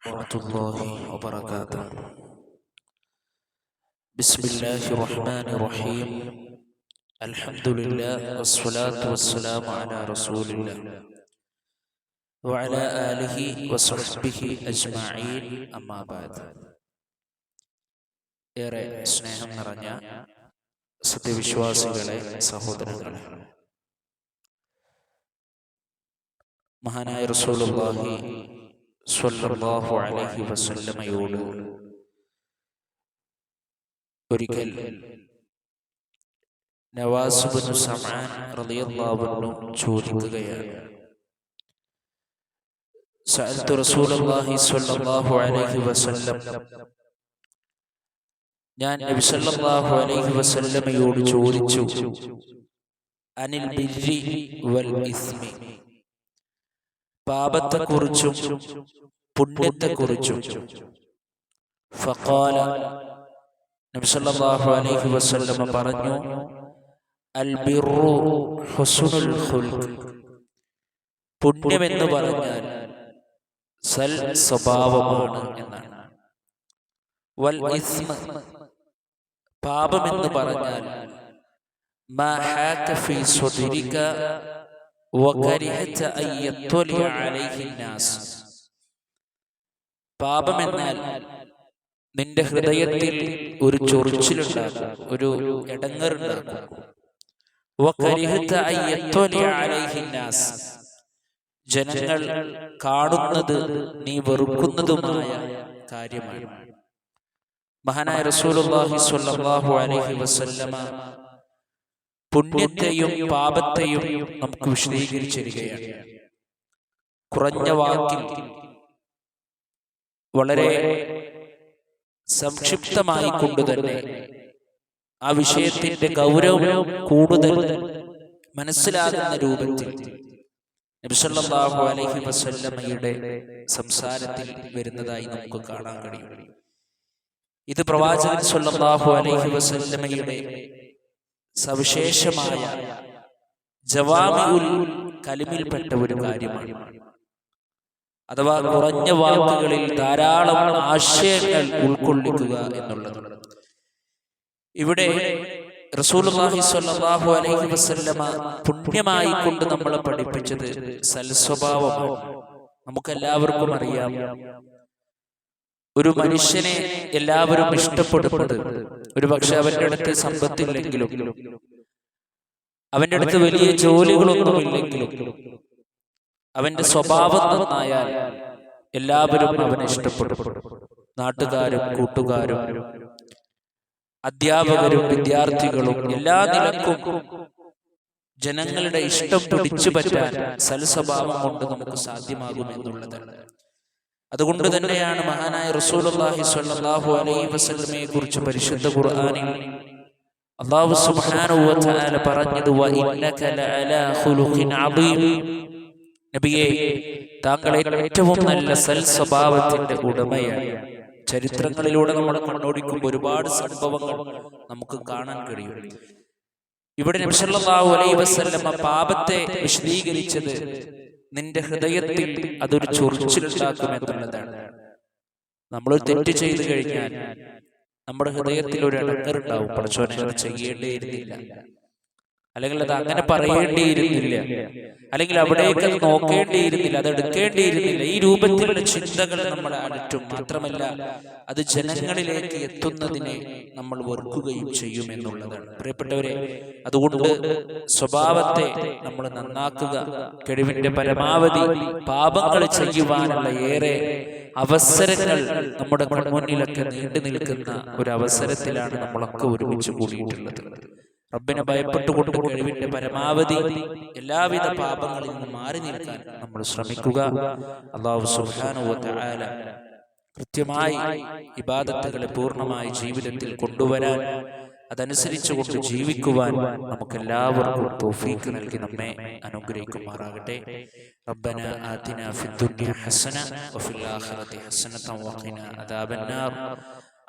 ورحمة الله وبركاته بسم الله الرحمن الرحيم الحمد لله والصلاة والسلام على رسول الله وعلى آله وصحبه أجمعين أما بعد ഏറെ സ്നേഹം നിറഞ്ഞ സത്യവിശ്വാസികളെ സഹോദരങ്ങളെ മഹാനായ റസൂലുള്ളാഹി സ്വല്ലല്ലാഹു അലൈഹി വസല്ലമയോട് ഒരിക്കൽ നവാസ് ബിൻ സമാൻ റളിയല്ലാഹു അൻഹു ചോദിക്കുകയാണ്. സഅൽതു റസൂലുള്ളാഹി സ്വല്ലല്ലാഹു അലൈഹി വസല്ലം. ഞാൻ നബി സല്ലല്ലാഹു അലൈഹി വസല്ലമയോട് ചോദിച്ചു അനിൽ ബിർരി വൽ ഇസ്മി. പാപത്തെക്കുറിച്ചും പുണ്യത്തെക്കുറിച്ചും. ഫഖാല നബി സല്ലല്ലാഹു അലൈഹി വസല്ലമ പറഞ്ഞു അൽ ബിർറു ഹുസ്നുൽ ഖുൽഖ്. പുണ്യമെന്ന് പറഞ്ഞാൽ സൽ സ്വഭാവമാണ് എന്നാണ്. വൽ ഇസ്മ പാപമെന്ന് പറഞ്ഞാൽ മാ ഹാക ഫീ സ്വദരിക പാപമെന്നാൽ നിന്റെ ഹൃദയത്തിൽ ഒരു ചൊറിച്ചിലുണ്ടാകും ഒരു ഇടങ്ങറുണ്ടാകും ജനങ്ങൾ കാണുന്നത് നീ വെറുക്കുന്നതുമായ കാര്യമാണ്. മഹാനായ റസൂലുള്ളാഹി സ്വല്ലല്ലാഹു അലൈഹി വസല്ലമ പുണ്യത്തെയും പാപത്തെയും നമുക്ക് വിശദീകരിച്ചിരിക്കുകയാണ്. കുറഞ്ഞ വാക്കിൽ വളരെ സംക്ഷിപ്തമായി കൊണ്ടുതന്നെ ആ വിഷയത്തിന്റെ ഗൗരവം കൂടുതൽ മനസ്സിലാകുന്ന രൂപത്തിൽ അലൈഹി വസല്ലമയുടെ സംസാരത്തിൽ വരുന്നതായി നമുക്ക് കാണാൻ കഴിയും. ഇത് പ്രവാചകൻ സല്ലല്ലാഹു അലൈഹി വസല്ലമയുടെ സവിശേഷമായ ജവാബുൽ കലിമിൽപ്പെട്ട ഒരു കാര്യമാണ്. അഥവാ കുറഞ്ഞ വാക്കുകളിൽ ധാരാളം ആശയങ്ങൾ ഉൾക്കൊള്ളിക്കുക എന്നുള്ളത്. ഇവിടെ റസൂലുള്ളാഹി സ്വല്ലല്ലാഹു അലൈഹി വസല്ലമ പുണ്യമായി കൊണ്ട് നമ്മളെ പഠിപ്പിച്ചത് സൽസ്വഭാവമാണ്. നമുക്കെല്ലാവർക്കും അറിയാം. ഒരു മനുഷ്യനെ എല്ലാവരും ഇഷ്ടപ്പെടുന്നത്. ഒരു പക്ഷെ അവന്റെ അടുത്ത് സമ്പത്തില്ലെങ്കിലും അവന്റെ അടുത്ത് വലിയ ജോലികളൊന്നുമില്ലെങ്കിലും അവന്റെ സ്വഭാവം നന്നായാൽ എല്ലാവരും അവനെ ഇഷ്ടപ്പെടും. നാട്ടുകാരും കൂട്ടുകാരും അധ്യാപകരും വിദ്യാർത്ഥികളും എല്ലാ നിലക്കും ജനങ്ങളുടെ ഇഷ്ടം പിടിച്ചു പറ്റാൻ സൽസ്വഭാവം കൊണ്ട് നമുക്ക് സാധ്യമാകും എന്നുള്ളതാണ് അതുകൊണ്ട് തന്നെയാണ് മഹാനായ റസൂലുള്ളാഹി സ്വല്ലല്ലാഹു അലൈഹി വസല്ലമയെ കുറിച്ച് പരിശുദ്ധ ഖുർആനിൽ അല്ലാഹു സുബ്ഹാനഹു വ തആല പറഞ്ഞത് വ ഇന്നക ലഅലാ ഖുലുഖിൻ അദീം. നബിയെ താങ്കൾ ഏറ്റവും നല്ല സൽ സ്വഭാവത്തിന്റെ ഉടമയാണ്. ചരിത്രങ്ങളിലൂടെ നമ്മൾ കണ്ണോടിക്കുമ്പോൾ ഒരുപാട് സംഭവങ്ങൾ നമുക്ക് കാണാൻ കഴിയും. ഇവിടെ നബി സല്ലല്ലാഹു അലൈഹി വസല്ലമ പാപത്തെ വിശദീകരിച്ചത് നിന്റെ ഹൃദയത്തിൽ അതൊരു ചൊറിച്ചിലുണ്ടാക്കും എന്നുള്ളതാണ്. നമ്മൾ തെറ്റ് ചെയ്തു കഴിഞ്ഞാൽ നമ്മുടെ ഹൃദയത്തിൽ ഒരു ഇടങ്ങറുണ്ടാവും പഠിച്ചോനെ ചെയ്യേണ്ടിയിരുന്നില്ല അല്ലെങ്കിൽ അത് അങ്ങനെ പറയേണ്ടിയിരുന്നില്ല. അല്ലെങ്കിൽ അവിടേക്ക് അത് നോക്കേണ്ടിയിരുന്നില്ല. അത് എടുക്കേണ്ടിയിരുന്നില്ല. ഈ രൂപത്തിലുള്ള ചിന്തകൾ നമ്മൾ അലറ്റും മാത്രമല്ല അത് ജനങ്ങളിലേക്ക് എത്തുന്നതിനെ നമ്മൾ വെറുക്കുകയും ചെയ്യും എന്നുള്ളതാണ്. പ്രിയപ്പെട്ടവരെ അതുകൊണ്ട് സ്വഭാവത്തെ നമ്മൾ നന്നാക്കുക. കഴിവിന്റെ പരമാവധി പാപങ്ങൾ ചെയ്യുവാനുള്ള ഏറെ അവസരങ്ങൾ നമ്മുടെ മുന്നിലൊക്കെ നീണ്ടു നിൽക്കുന്ന ഒരു അവസരത്തിലാണ് നമ്മളൊക്കെ ഒരുമിച്ച് കൂടിയിട്ടുള്ളത്. റബ്ബിനെ ഭയപ്പെട്ടുകൊണ്ട് കഴിവിന്റെ പരമാവധി എല്ലാവിധ പാപങ്ങളിൽ നിന്ന് മാറി നിൽക്കാൻ നമ്മൾ ശ്രമിക്കുക അള്ളാഹു സുഹാനുവല കൃത്യമായി ഇബാദത്തുകളെ പൂർണ്ണമായി ജീവിതത്തിൽ കൊണ്ടുവരാൻ അതനുസരിച്ച് കൊണ്ട് ജീവിക്കുവാൻ നമുക്ക് എല്ലാവർക്കും തോഫീക്ക് നൽകി നമ്മെ അനുഗ്രഹിക്കുമാറാകട്ടെ ربنا آتنا في الدنيا حسنة وفي الآخرة حسنة وقنا عذاب النار